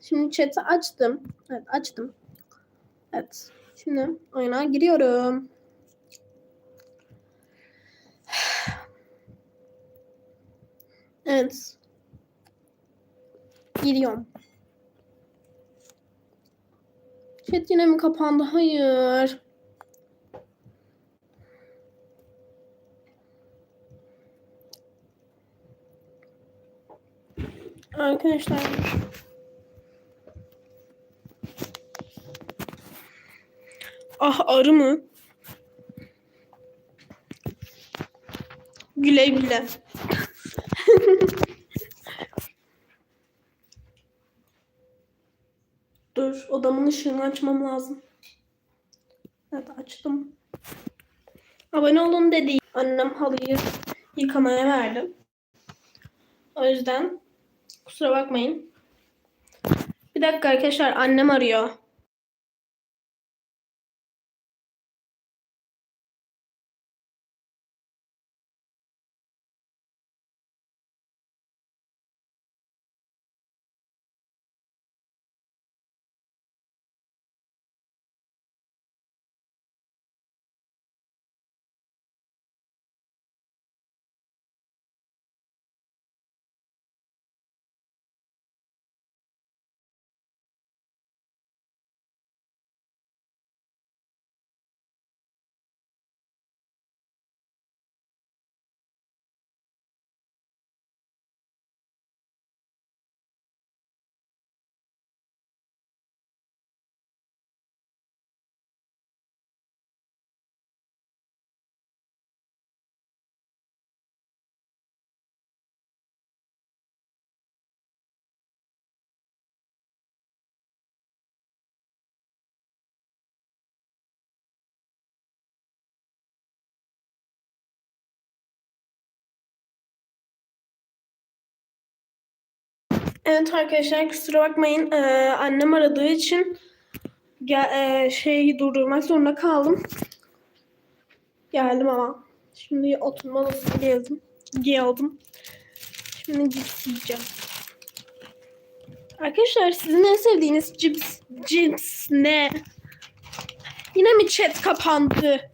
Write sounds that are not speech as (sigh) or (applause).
Şimdi chat'i açtım. Evet açtım. Evet. Şimdi oyuna giriyorum. Evet. Giriyorum. Chat yine mi kapandı? Hayır. Arkadaşlar. Ah arı mı? Güle güle. (laughs) Dur odamın ışığını açmam lazım. Evet açtım. Abone olun dedi. Annem halıyı yıkamaya verdi. O yüzden kusura bakmayın. Bir dakika arkadaşlar annem arıyor. Evet arkadaşlar kusura bakmayın. Ee, annem aradığı için gel, e, şeyi durdurmak zorunda kaldım. Geldim ama. Şimdi oturma odasına geldim. Geldim. Şimdi cips yiyeceğim. Arkadaşlar sizin en sevdiğiniz cips, cips ne? Yine mi chat kapandı?